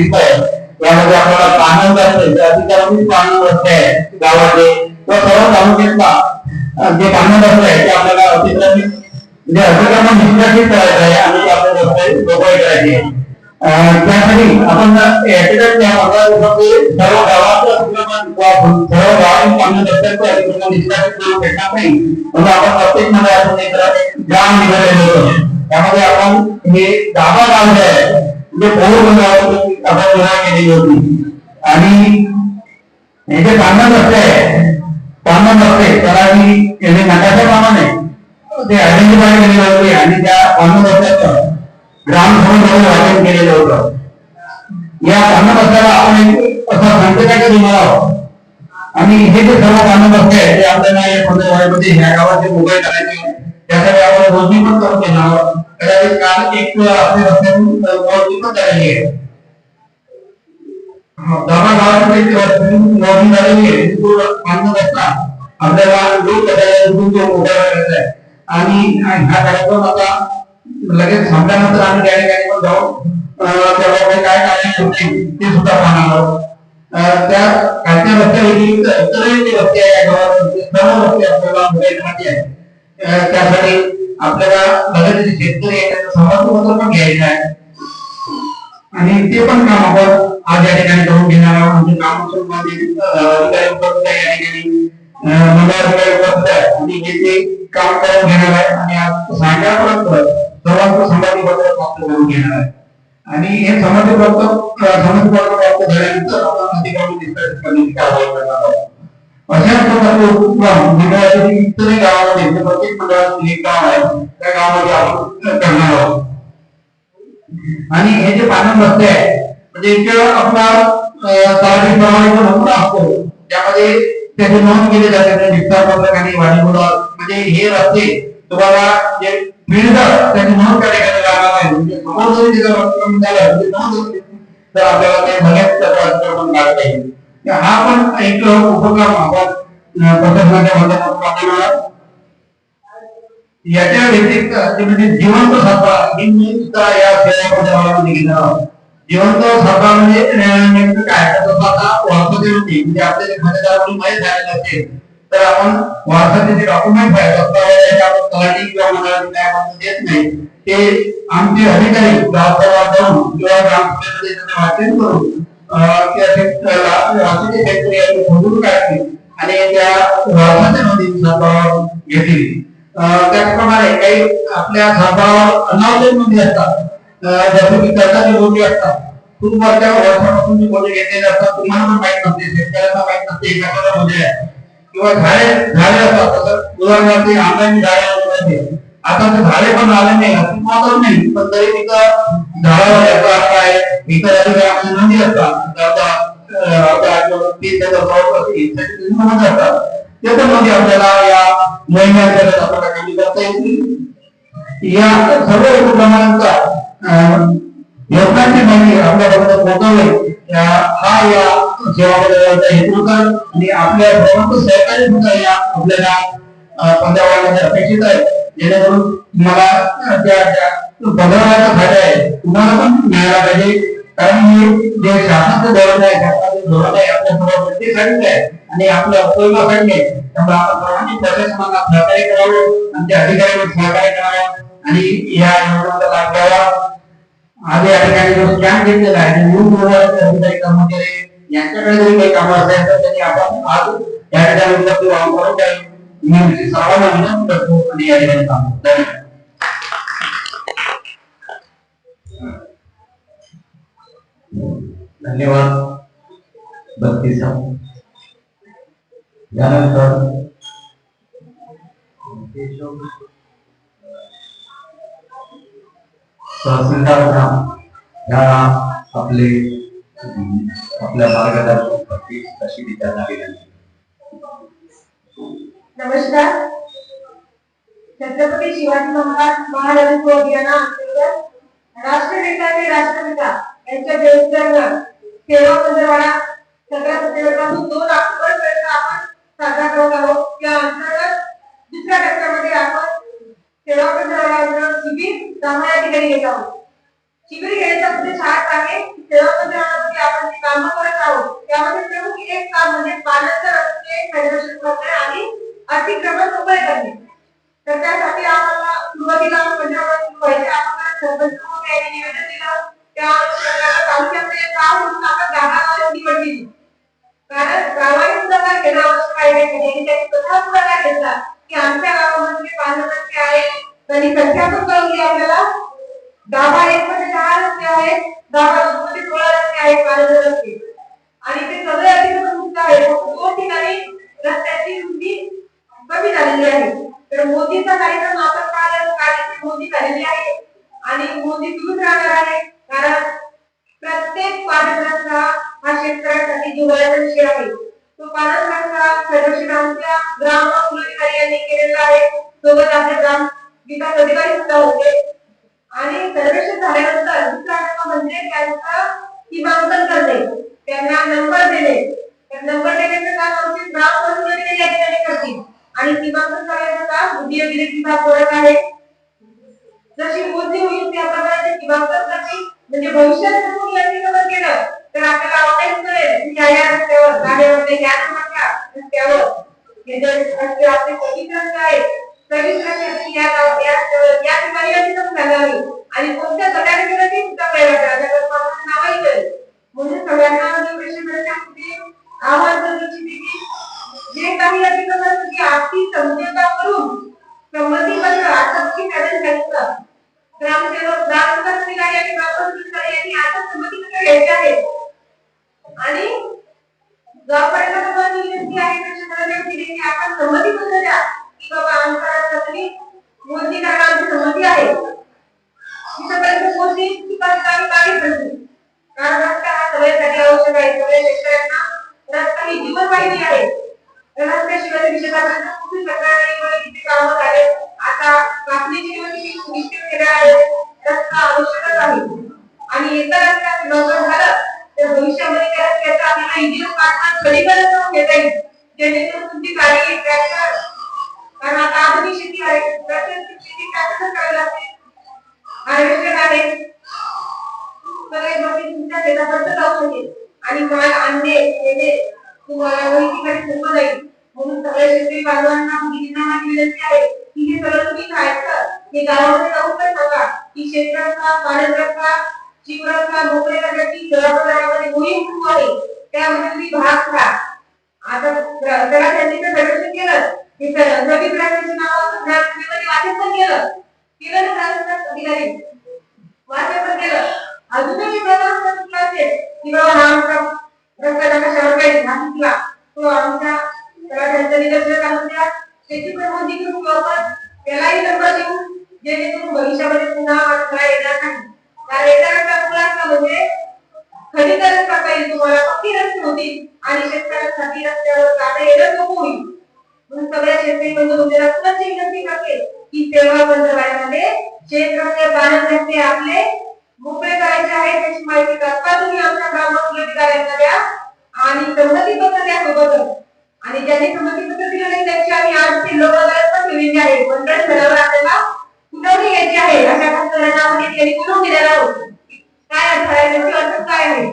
आहे आपल्याला अधिकारांनी आहे गावाचे सर्व तालुक्यातला जे आहे ते आपल्याला अतिक्रमित म्हणजे अधिकारांना निष्कासित करायचं आहे आणि ते रस्ते करायचे त्यासाठी आपण याच्याकडे सर्व सर्व निष्कासित करू शकणार नाही. म्हणून आपण प्रत्येक मंडळातून एक ग्राम निघालेलं होतं. त्यामध्ये आपण हे दाबा गाव आहे म्हणजे पौर गावातून आपण केलेली होती आणि हे जे पांढर रस्ते असते पांढर रस्ते त्याला मी हे नकाशाप्रमाणे ते आयडेंटिफाय केलेले होते आणि त्या पांढर रस्त्याचं ग्रामसभेमध्ये वाचन केलेलं होतं. या पांढर आपण एक असा संकेताचं देणार आणि हे जे सर्व कामं आहे ते आपल्याला या पंधरवड्यामध्ये ह्या गावाचे मोबाईल करायचे त्यासाठी आपण दोन्ही पण करून घेणार. आहोत काल एक आपल्या रस्त्यातून मोजणी पण झालेली आहे. दहा गावामध्ये मोजणी झालेली आहे. तो पांढरा रस्ता आपल्याला दूर करायचा दूर करायचा आहे. आणि हा कार्यक्रम आता लगेच संपल्यानंतर आम्ही त्या ठिकाणी पण जाऊन अं, त्या बाबतीत काय कार्य होते ते सुद्धा पाहणार आहोत. त्या खालच्या रस्त्या व्यतिरिक्त इतरही रस्ते आहे या गावात ते सर्व रस्ते आपल्याला मोबाईलमध्ये आहे त्यासाठी आपल्याला लगेच शेतकरी आहे पण घ्यायचं आहे. आणि ते पण काम आपण आज या ठिकाणी करून घेणार आहोत. म्हणजे काम उपलब्ध आहे या ठिकाणी? अं, उपलब्ध आहे? आणि हे ते काम करून घेणार आहे. आणि आज सायंकाळपर्यंत सर्वांचं संमतीपत्र प्राप्त करून घेणार आहे. आणि हे संमतीपत्र अं, संमतीपत्र प्राप्त झाल्यानंतर आपण अधिकारी अशा प्रकारचे उपक्रम मंडळाचे गावामध्ये जे प्रत्येक मंडळात एक गाव आहे त्या गावामध्ये आपण करणार आहोत आणि हे जे पालन रस्ते आहे म्हणजे इथे आपला सार्वजनिक प्रमाणेचा नमुना असतो. त्यामध्ये त्याचे नोंद केले जाते त्या पत्रक आणि वाढीमुळं म्हणजे हे रस्ते तुम्हाला जे मिळतात त्याची नोंद त्या ठिकाणी लागणार नाही म्हणजे समोर जरी तिथं अतिक्रमण झालं म्हणजे नोंद तर आपल्याला ते भलेच त्याचं अतिक्रमण काढता येईल. हा पण एक उपक्रम आपण याच्या व्यतिरिक्त ते म्हणजे जिवंत सभा ही मी सुद्धा या सेवामध्ये आम्हाला घेणार आहोत जिवंत सभा म्हणजे नेमकं काय? तसं आता वारसाची होती. म्हणजे आपल्या खातेदारांनी माहीत झालेलं असेल तर आपण वारसाचे जे डॉक्युमेंट आहे दस्तावेज आपण तलाठी किंवा मंडळाची काय आपण देत नाही ते आमचे अधिकारी गावात जाऊन किंवा ग्रामपंचायतीमध्ये वाचन करून शेतकरी आहे ते काढतील. आणि त्या वारसाच्या नोंदी घेतील अं, त्याचप्रमाणे काही आपल्या संदर्भावर अनावश्यकमध्ये असतात जसं की कर्जाची नोंदी असतात. खूप वर्षा वर्षापासून जी नोंदी घेतलेली असतात तुम्हाला पण माहीत नसते. शेतकऱ्यांना माहीत नसते एखाद्याला नोंदी आहे किंवा झाडे झाडे असतात. तसं उदाहरणार्थ आंब्याची झाडे वगैरे. आता ते झाडे पण आले नाही. अस्तित्वात नाही. पण तरी तिथं झाडावर याचा अर्थ आहे. इतर अधिकारी आपली नोंदी असतात. तर ते दहा गावं असतील, असतात ते आपल्याला या मोहिमेअंतर्गत आपल्याला कमी करता येतील. या सर्व उपक्रमांचा अं, योजनांची माहिती आपल्यापर्यंत पोहोचवणे हा या सेवा बदलाचा हेतू होता. आणि आपल्या सर्वांचं सहकार्य सुद्धा या आपल्याला अं, अपेक्षित आहे. जेणेकरून तुम्हाला त्या त्या फायदा आहे. तुम्हाला पण मिळाला पाहिजे. कारण हे जे शासनाचं धोरण आहे आणि त्यामुळे आपण सर्वांनी सहकार्य करावं त्या अधिकाऱ्यांना सहकार्य करावं आणि या योजनेचा लाभ घ्यावा या ठिकाणी जो घेतलेला आहे न्यू अधिकारी कर्मचारी यांच्याकडे जरी काही कामं असेल तर त्यांनी आपण आज या ठिकाणी उपलब्ध व्हावं करून द्यावी मी सर्वांना विनंती करतो आणि या ठिकाणी धन्यवाद धन्यवाद. बत्तीस यानंतर त्यानंतर तहसीलदार ह्या आपले अं, आपल्या मार्गदर्शनासाठी तशी त्यांना विनंती नमस्कार. छत्रपती शिवाजी महाराज महाराज अभियाना अंतर्गत राष्ट्रपिता आणि राष्ट्रपिता यांच्या जयंत्यांना सेवा पंधरवाडा सगळ्या सप्टेंबरपासून दोन ऑक्टोबर पर्यंत आपण साजरा करत आहोत. या अंतर्गत दुसऱ्या टप्प्यामध्ये आपण सेवा पंधरवाडा शिबिर ग्रामया ठिकाणी घेत आहोत. शिबिर घेण्याचा उद्देश हाच आहे सेवा पंधरवड्यामध्ये आपण जी कामं करत आहोत त्यामध्ये प्रमुख एक काम म्हणजे पालनचं रस्ते फेडरेशन करणे आणि अतिक्रमण उभे करणे. तर त्यासाठी आम्हाला सुरुवातीला पंधरवडा सुरू व्हायचे. आपण सरपंच निवेदन दिलं. त्या तालुक्यामध्ये गाव म्हणून आपण जागा निवडली कारण गावाने पुढाकार घेणं आवश्यक आहे त्यांनी स्वतः पुढाकार घेतला? की आमच्या गावामध्ये म्हणजे पाच आहेत त्यांनी संख्या पण कळवली आपल्याला. गाभा एक मध्ये दहा रस्ते आहेत. गाभा दोन मध्ये सोळा रस्ते आहेत पाच रस्ते. आणि ते सगळे अतिक्रमण मुक्त आहे फक्त दोन ठिकाणी रस्त्याची रुंदी कमी झालेली आहे. तर मोदीचा कार्यक्रम आणि माल आणले येणे तुम्हाला सोपं म्हणजे जाईल म्हणून सगळ्या शेतकरी बांधवांना मुलींना माझी विनंती आहे की हे सगळं तुम्ही खायचं हे गावामध्ये जाऊन तर सांगा की शेतकऱ्यांचा पाण्याचा शिवराचा मोकळे करण्याची शहरामध्ये मोहीम सुरू आहे. त्यामध्ये तुम्ही भाग घ्या. आता त्याला त्यांनी तर केलं. हे नवीन ग्राहकांची वाचन पण केलं. केलं ना अधिकारी. वाचन पण केलं. अजूनही त्याला सुटला असेल की बाबा हा आमचा रस्ता कशावर काही सांगितला तो आमच्या त्याला त्यांचं निदर्शन आणून द्या. त्याची पण करून त्यालाही नंबर देऊ जेणेकरून भविष्यामध्ये पुन्हा अडथळा येणार नाही. कारण एका रस्ता मुलांचा म्हणजे खडीकरण करता येईल तुम्हाला पक्की रस्ते होतील आणि शेतकऱ्यांसाठी रस्त्यावर जाता येणं नको होईल. म्हणून सगळ्या शेतकरी बंधू उद्याला पुन्हा विनंती करते. की सेवा बंदरवाड्यामध्ये शेत रस्ते पाण्यात रस्ते आपले मोकळे करायचे आहे त्याची माहिती करता तुम्ही आमच्या ग्रामस्थ अधिकाऱ्यांना द्या आणि संमती पत्र द्या सोबतच आणि ज्यांनी संमती पत्र दिलं नाही त्यांची आम्ही आज लोक पण ठेवलेली आहे. मंडळ ठरावर आपल्याला सुनावणी घ्यायची आहे अशा प्रकरणामध्ये त्यांनी कुठून दिलेला आहोत. काय अर्थ आहे त्याची अर्थ काय आहे?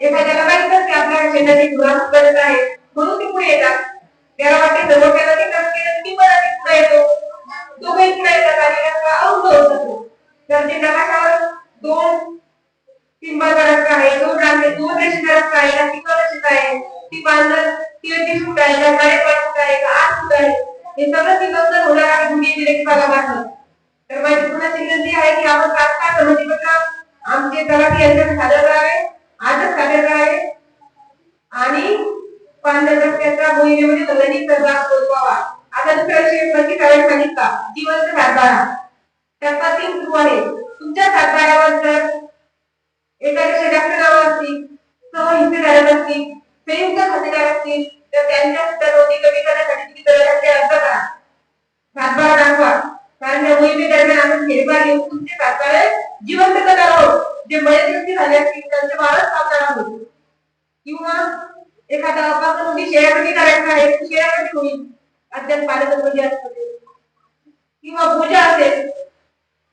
एखाद्याला माहीत असते आपल्या शेताची गुराख गरज आहे. म्हणून ते पुढे येतात. त्याला वाटते सर्व केलं ते काम केलं की बरं ते पुढे येतो. दोघेही पुढे येतात आणि त्याचा अवघड होत. असतो तर ते नकाशावर दोन सिंबाचा रस्ता आहे. दोन रांगे दोन रेषेचा रस्ता आहे. का तिकडे रस्ता आहे. ती पांढर तीन फूट आहे. का साडेपाच फूट आहे. का आठ फूट आहे. हे सगळं सिंबाचं होणार आहे. भूमी अभिलेख विभागामार्फत तर माझी पुन्हा विनंती आहे की आपण तात्काळ संमतीपत्र म्हणजे आमचे तलाठी यांच्याकडे सादर करावे आजच सादर करावे आणि पांढऱ्या रस्त्याच्या मोहिमेमध्ये सगळ्यांनी सहभाग नोंदवावा आता दुसऱ्या विषयी प्रति सांगितला. जिवंत सातबारा त्यापासून तीन सुरू आहे. तुमच्या सातबाऱ्यावर जर एखाद्या शेजारच्या नावं असतील सह हिस्सेदार असतील संयुक्त खातेदार असतील तर त्यांच्या सुद्धा नोंदी कमी करण्यासाठी तुम्ही तलाठी अर्ज करा सातबारा दाखवा. कारण या मोहिमेदरम्यान आपण फेरफार घेऊन तुमचे सातबारे जिवंत करणार आहोत. जे मयत झाले असतील त्यांचे वारस पावणार आहोत. किंवा एखादा अपंग शेळ्याकटी करायचा आहे तर शेळ्याकटी होईल अद्याप म्हणजे असतो. किंवा पूजा असेल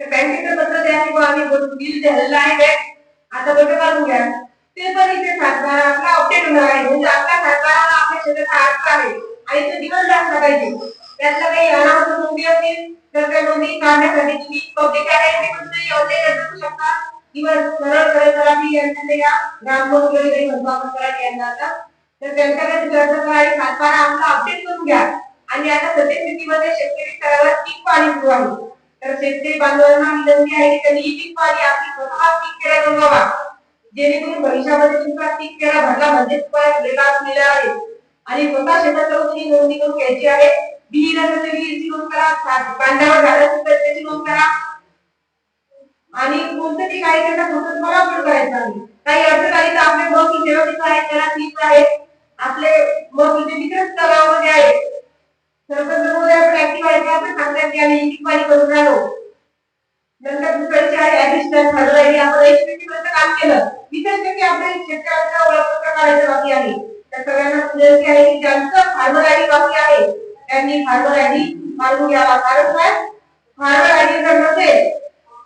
बँकेचं पत्र द्या किंवा आम्ही बिल. दिलेलं आहे बँक. आता बघा काढून घ्या. ते पण इथे सातबारा आपला अपडेट होणार आहे. म्हणजे आपला सातबारा आपल्या शेतात आठ आहे. आणि तो दिवस जास्त पाहिजे. त्यातला काही अनावश्यक नोंदी असतील तर त्या नोंदी काढण्यासाठी तुम्ही पब्लिकमध्ये ऑनलाईन करू शकता. किंवा सरळ सरळ करा मी यांच्या या. ग्रामपोस्ट वगैरे म्हणतो आपण तलाठी यांना आता. तर त्यांच्याकडे अर्ज करा आणि सातबारा आपला अपडेट करून घ्या. आणि आता सद्यस्थितीमध्ये शेतकरी स्तरावर पीक पाणी सुरू आहे. तर शेतकरी बांधवांना विनंती आहे की त्यांनी ही पीक पाणी आपली स्वतः पीक केला नोंदवा जेणेकरून भविष्यामध्ये तुमचा पीक केला भरला म्हणजे तुम्हाला दिलेला असलेला आहे. आणि स्वतः शेतात जाऊन तुम्ही नोंदणी करून घ्यायची आहे. विहीर असेल तर नोंद करा कांद्यावर झाड असेल तर त्याची नोंद करा. आणि कोणतं पीक आहे त्याचा फोटो तुम्हाला अपलोड करायचा आहे. काही अडचण आली तर आपले मग सेवा तिथं आहेत त्याला तीच आहे. आपले मग तुझे मित्र तलावामध्ये आहे सरपंच आपण ऍक्टिव्ह आहे आपण की आम्ही पाणी करून राहिलो नंतर दुसऱ्याचे आहे ऍडिशनल फार्मर आयडी आपण पर्यंत काम केलं. इतर पैकी आपल्या शेतकऱ्यांचा ओळखपत्र काढायचं बाकी आहे. तर सगळ्यांना विनंती आहे की ज्यांचं फार्मर आयडी बाकी आहे. त्यांनी फार्मर आयडी घ्यावा. कारण काय? फार्मर आयडी जर नसेल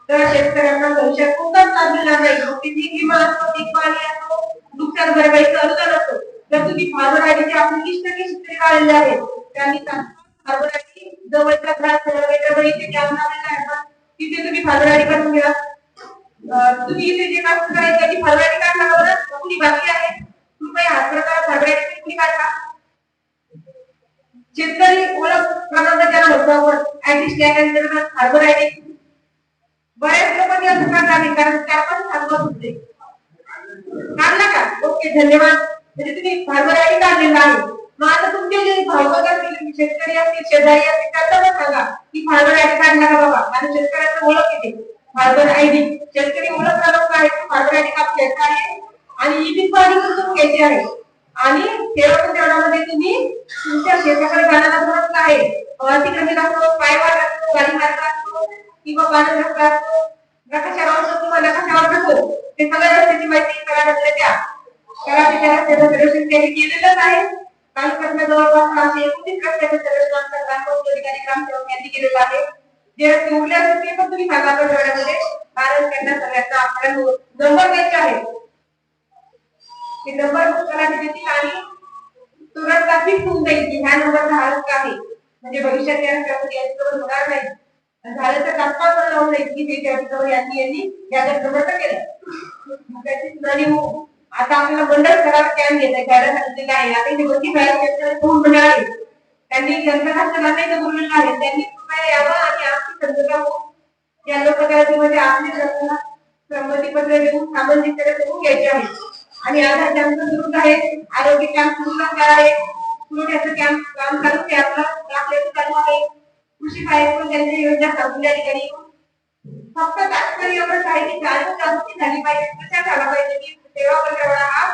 तर शेतकऱ्यांना भविष्यात कोणताच लाभ मिळणार नाही मग ते विमा असतो पीक पाणी असतो नुकसान भरपाईचं अनुदान असतो. जर तुम्ही फार्मर आयडीचे आपले वीस काढलेले आहेत त्यांनी फार्मर आयडी जवळच्या ग्रास सेवा इथे कॅम्प लावलेला आहे ना, तिथे तुम्ही फार्मर काढून घ्या तुम्ही इथे जे काम करायचं त्याची फार्मर आयडी काढला बरोबर कुणी बाकी आहे? कृपया हा प्रकार फार्मर आयडी कुणी काढला शेतकरी ओळख क्रमांक ज्याला म्हणतो आपण आयडी स्टॅग अंतर्गत फार्मर आयडी बऱ्याच लोकांनी असं काढला नाही कारण त्या पण सांगत होते. काढला का? ओके धन्यवाद. म्हणजे तुम्ही फार्मर आयडी काढलेला आहे. मग आता तुमचे जे भावक असतील शेतकरी असतील शेजारी असतील त्यांना सांगा की फार्मर आयडी काढला बाबा. शेतकऱ्याचं ओळख येते फार्मर आयडी शेतकरी ओळख क्रमांक आहे तो आयडी काढून घ्यायचा आहे आणि ई पाणी करून घ्यायची आहे. आणि सेवा केंद्रामध्ये तुम्ही तुमच्या शेताकडे जाण्याचा आहे. तिकडे जमीन असतो पायवाट असतो गाडी मार्ग असतो किंवा पाणी रस्ता असतो. नकाशावर असतो किंवा नकाशावर नसतो ते सगळ्या रस्त्याची माहिती करायला द्या. कराडच्या रस्त्याचं सर्वेक्षण त्यांनी केलेलंच आहे. तालुक्यातल्या जवळपास सहाशे एकोणतीस रस्त्याचं सर्वेक्षण आमच्या ग्रामपंचायत अधिकारी ग्रामसेवक यांनी केलेलं आहे? जे रस्ते उरले असतील ते पण तुम्ही सांगा ठेवण्यामध्ये कारण त्यांना सगळ्यांचा आपल्याला नंबर द्यायचे आहे. ते नंबर करायचे देतील आणि तो रस्ता फिक्स होऊन जाईल की ह्या नंबरचा हा रस्ता आहे. म्हणजे भविष्यात या रस्त्यामध्ये यांच्यावर होणार नाही. झालं तर तात्काळ पण लावून जाईल की ते त्याच्यावर यांनी यांनी याचा नंबर केलं. त्याची सुनावणी होऊ. आता आपल्याला मंडळ स्तरावर कॅम्प घेत आहे गाड्या सांगितलेलं आहे? आता इथे वरती बाहेर दोन मंडळ आहे? त्यांनी यंत्रशास्त्र नाही बोललेलं आहे त्यांनी कृपया यावं आणि आपली संदर्भ या लोककार्यामध्ये आपली जनतेला संमतीपत्र देऊन सामंजस्य करून घ्यायचे आहे. आणि आधार कॅम्प सुरूच आहे. आरोग्य कॅम्प सुरू करणार आहे. पुरवठ्याचं कॅम्प काम चालू आहे आपलं. आपल्याचं चालू आहे कृषी सहाय्यक पण त्यांच्या योजना सांगल्या ठिकाणी फक्त तात्पर्य एवढंच आहे की जाणीव जागृती झाली पाहिजे प्रचार झाला पाहिजे की सेवा पंधरवडा हा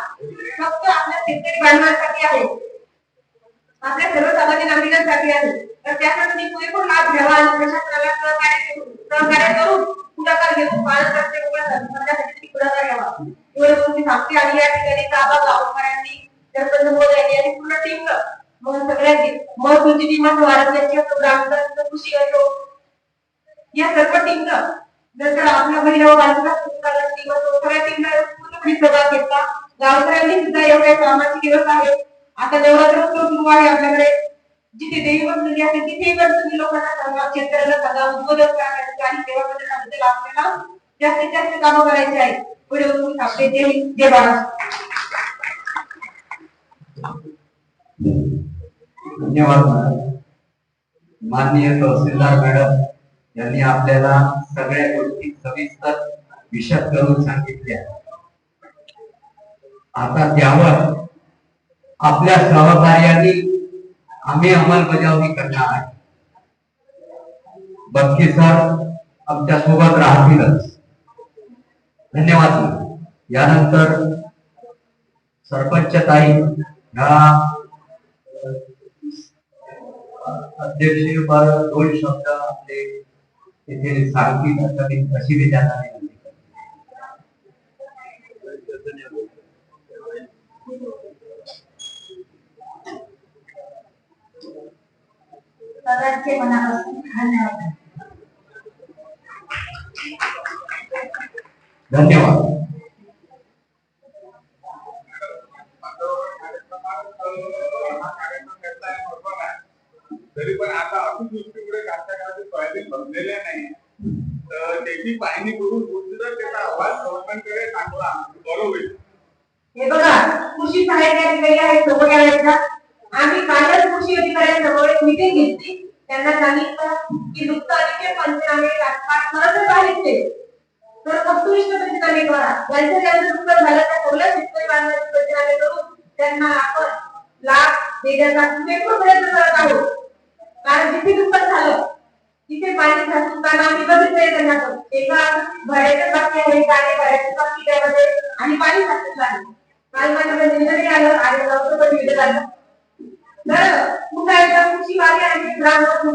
फक्त आपल्या शेतकरी बांधवांसाठी आहे. आपल्या सर्वसामान्य नागरिकांसाठी आहे. तर त्याचा तुम्ही पुरेपूर लाभ घ्यावा? आणि प्रशासनाला सहकार्य करून सहकार्य करून पुढाकार घेऊन पालन रस्ते करण्यासाठी पुढाकार घ्यावा? एवढं तुमची सांगते. आणि या ठिकाणी गावा गावकऱ्यांनी सरपंच मोदयांनी आणि पूर्ण टीम मग सगळ्यांनी महत्वाची टीम असो आरोग्याची असो ग्रामपंचायत कृषी असो. या सर्व टीमनं नंतर आपल्या महिला बाजूला टीम असो सगळ्या टीमनं मी सहभाग घेतला. गावकऱ्यांनी सुद्धा एवढ्या कामाचे दिवस आहे आता नवरात्र सुरू आहे आपल्याकडे. जिथे देवी बसलेली आहे तिथे तुम्ही लोकांना सांगा शेतकऱ्यांना सांगा उद्बोधन करायचे आणि सेवा करण्याबद्दल आपल्याला जास्तीत जास्त कामं करायची आहेत. पुढे उठून आपले जय जय धन्यवाद माननीय तहसीलदार मॅडम यांनी आपल्याला सगळ्या गोष्टी सविस्तर विशद करून सांगितल्या. आता त्यावर आपल्या सहकार्याने आम्ही अंमलबजावणी करणार आहे. बक्की सर आमच्यासोबत राहतीलच. धन्यवाद. यानंतर सरपंच ताई ह्या अध्यक्ष दोन शब्द आपले तिथे सांगतील असं मी अशी मी त्यांना धन्यवाद.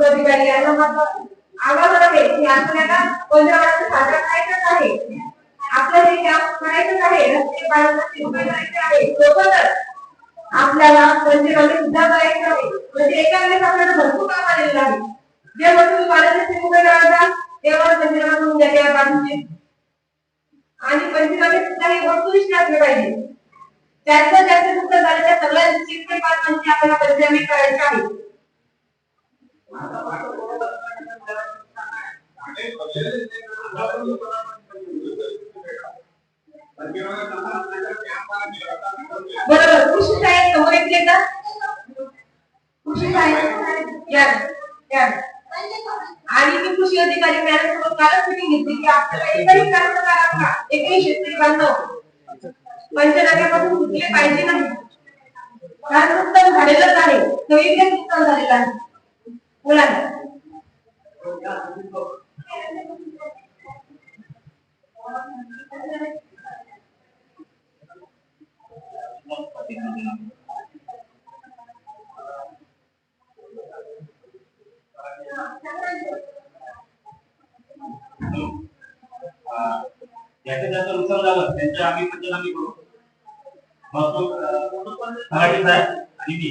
ग्रामपंचायत अधिकारी यांना मात्र आवाहन आहे की आपल्याला पंधरवड्याचं साजरा करायचंच आहे. आपल्याला हे काम करायचंच आहे रस्ते बांधकामाचे उभे करायचे आहे सोबतच आपल्याला पंचनामे सुद्धा म्हणजे म्हणजे करायचे आहे. म्हणजे एका वेळेस आपल्याला भरपूर काम आलेलं आहे जे वस्तू बाळाचे उभे करायचा तेव्हा पंचनामा होऊन घ्या या बाजूचे. आणि पंचगावी सुद्धा हे वस्तुनिष्ठ असले पाहिजे. त्याचं ज्यांचं नुकसान झालं त्या सगळ्या पाच म्हणजे आपल्याला पंचनामे करायचे आहे आणि भरलेले जे आपण पंचनामे करताना आपल्याला व्यापार व्यवसाय बरोबर. कृषी साहेब समोर येते का कृषी साहेब या या. आणि मी कृषी अधिकारी मॅडम कालच मिटिंग घेतली की आपल्याला एकही कास्तकारांना एकही शेतकरी बांधव पंचनाम्यापासून सुटले पाहिजे नाही. कारण नुकसान झालेलंच आहे. सगळीकडे नुकसान झालेलं आहे मुलांना ज्याचं ज्याचं नुकसान झालं त्यांच्या आम्ही पंचनामे करू मग मराठी साहेब आणि मी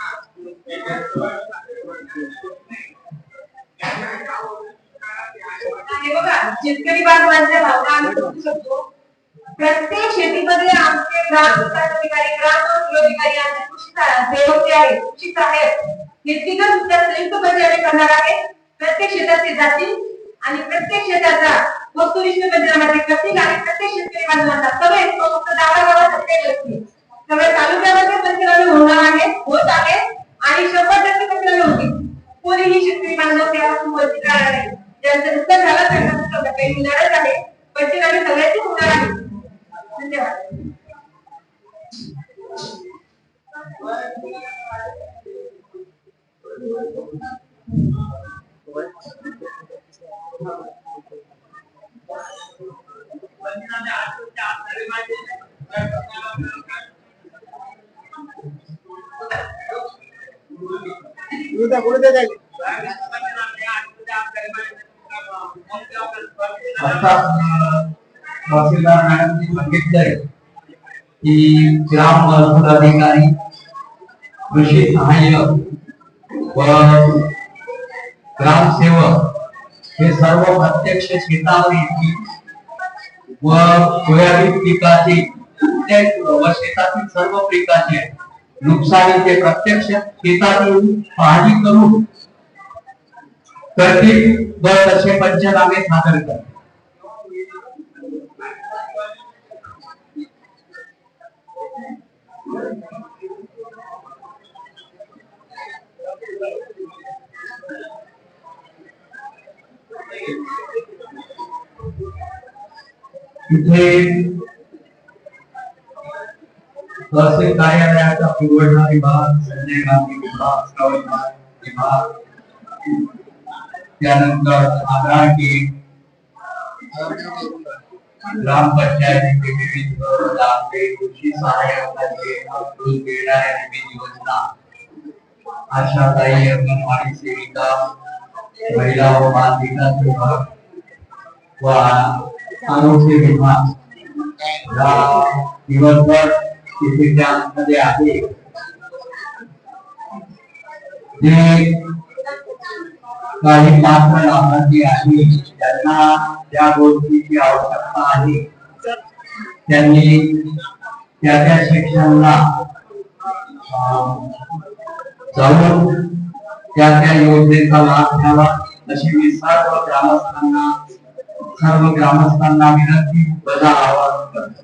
आणि बघा शेतकरी बांधवांच्या भावना आम्ही समजू शकतो. प्रत्येक शेतीमध्ये आमचे ग्राम विकास अधिकारी ग्राम अधिकारी आमचे कृषी सेवक जे आहेत कृषी सहाय्यक हे तिघं सुद्धा संयुक्त पंचनामे करणार आहे प्रत्येक शेतात ते जातील आणि प्रत्येक शेताचा वस्तुनिष्ठ पंचनामा ते करतील आणि प्रत्येक शेतकरी बांधवांना सगळे तो फक्त गावा गावासाठी असतील सगळे तालुक्यामध्ये पंचनामे होणार आहेत होत आहेत आणि शंभर टक्के पंचनामे होतील कोणीही शेतकरी बांधव त्यापासून वंचित राहणार नाही. ज्यांचं नुकसान झालं त्यांना काही मिळणारच आहे. पंचनामे सगळ्यांचे होणार आहे. धन्यवाद. Thank you. आता तहसीलदार मॅडमनी सांगितलंय की ग्राम कृषी सहाय्यक व ग्रामसेवक हे सर्व प्रत्यक्ष शेतावर येतील व सोयाबीन पिकाची व शेतातील सर्व पिकाचे नुकसानीचे प्रत्यक्ष शेतातील पाहणी करून करतील व तसे पंचनामे सादर करतील इथे तहसील कार्यालयाचा पुरवठा विभाग संजय गांधी विभाग विभाग. त्यानंतर आधार की ग्रामपंचायतीचे विविध लाभे कृषी सहाय्यकाचे अवधूत देणाऱ्या विविध योजना. आशाताई अंगणवाडी सेविका महिला व बाल विकास विभाग व आरोग्य विभाग. दिवसभर तिथे आहे. जे काही पात्र लाभार्थी आहे त्यांना त्या गोष्टीची आवश्यकता आहे. त्यांनी त्या त्या शिक्षणाला जाऊन त्या त्या योजनेचा लाभ घ्यावा. अशी मी सर्व ग्रामस्थांना सर्व ग्रामस्थांना विनंती बजा आवाहन करतो.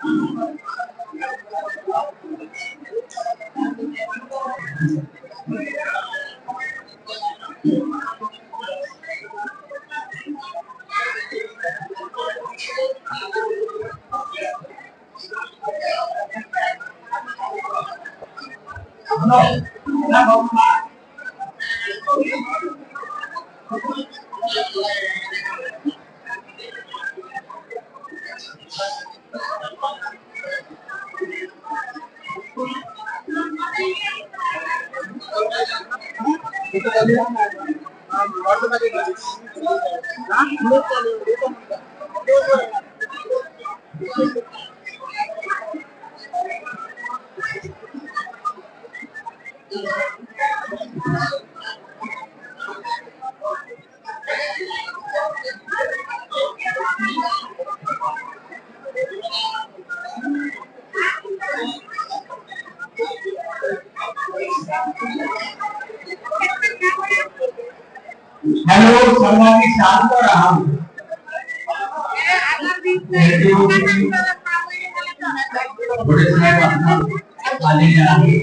तर आहे आधार हॅलो सर्वांनी शांत राहा. पुढे साहेब आता आलेले आहे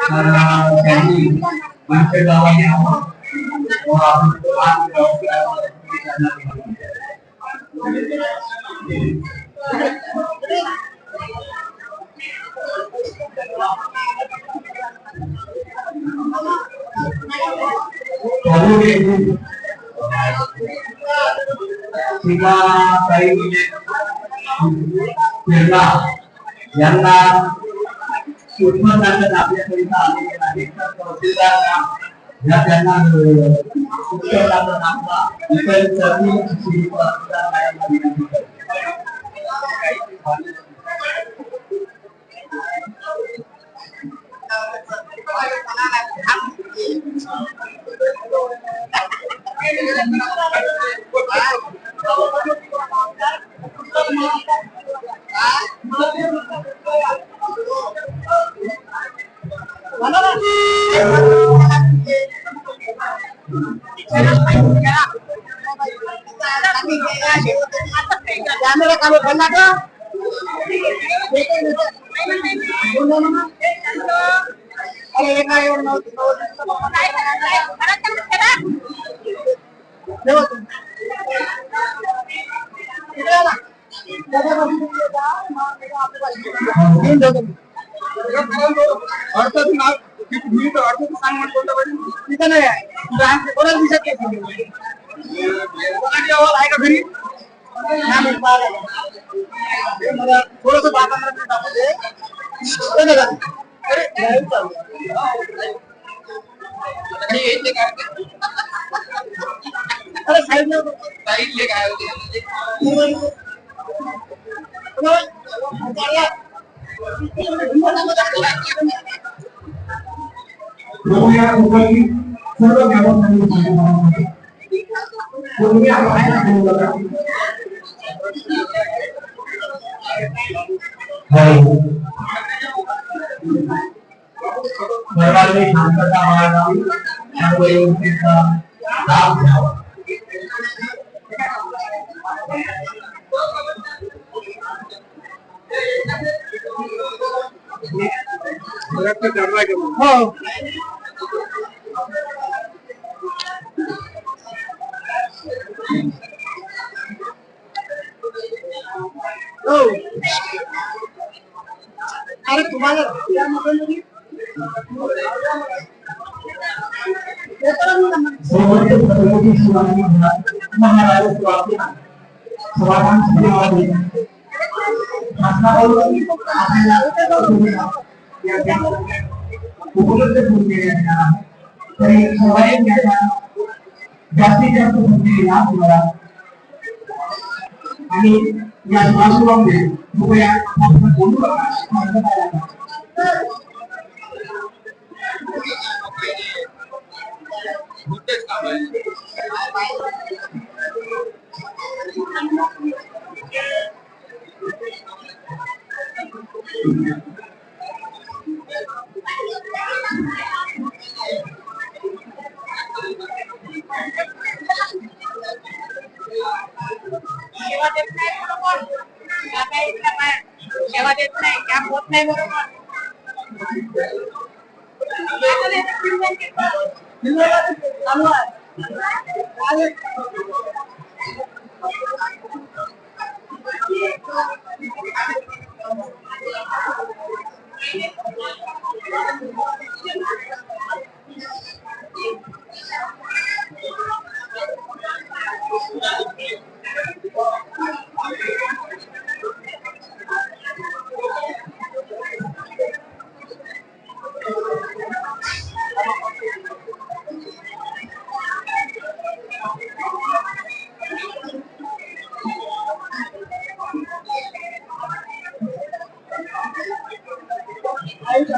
तर अं, त्यांनी आमच्या गावाने आपण चालू आहे. यांना उत्पन्नाचं आपल्याकरिता आलेले आहे तर तहसीलदार या त्यांना अं, इतर सर्व ¡Gracias! कृपया उपस्थित सर्व ग्रामस्थांनी पूर्वी होतं. सर्वांनी शांतता बाळगावी सर्व लाभ घ्यावा हो. अरे तुम्हाला उपलब्ध करून देण्यात तरी सर्वांनी जास्तीत जास्त संधी लाभ घ्यावा आणि या समारंभामध्ये कृपया आपण बोलू नका माझं काय आहे? सेवा देत नाही कॅम्प होत नाही बरोबर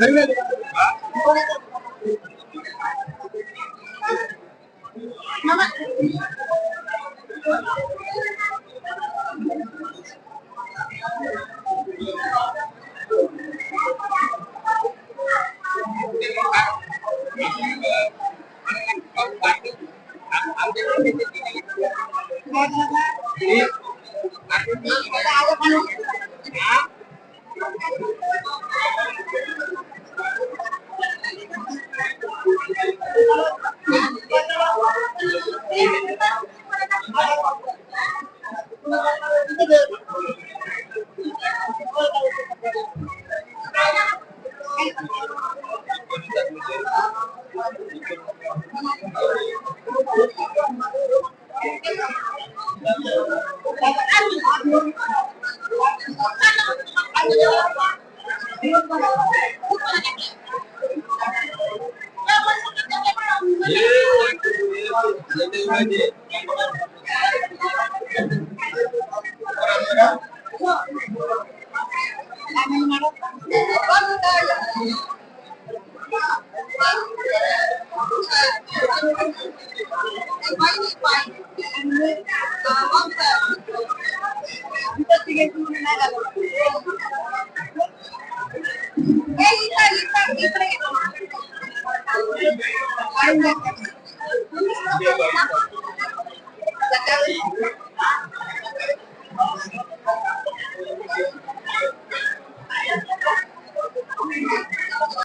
मोबाईल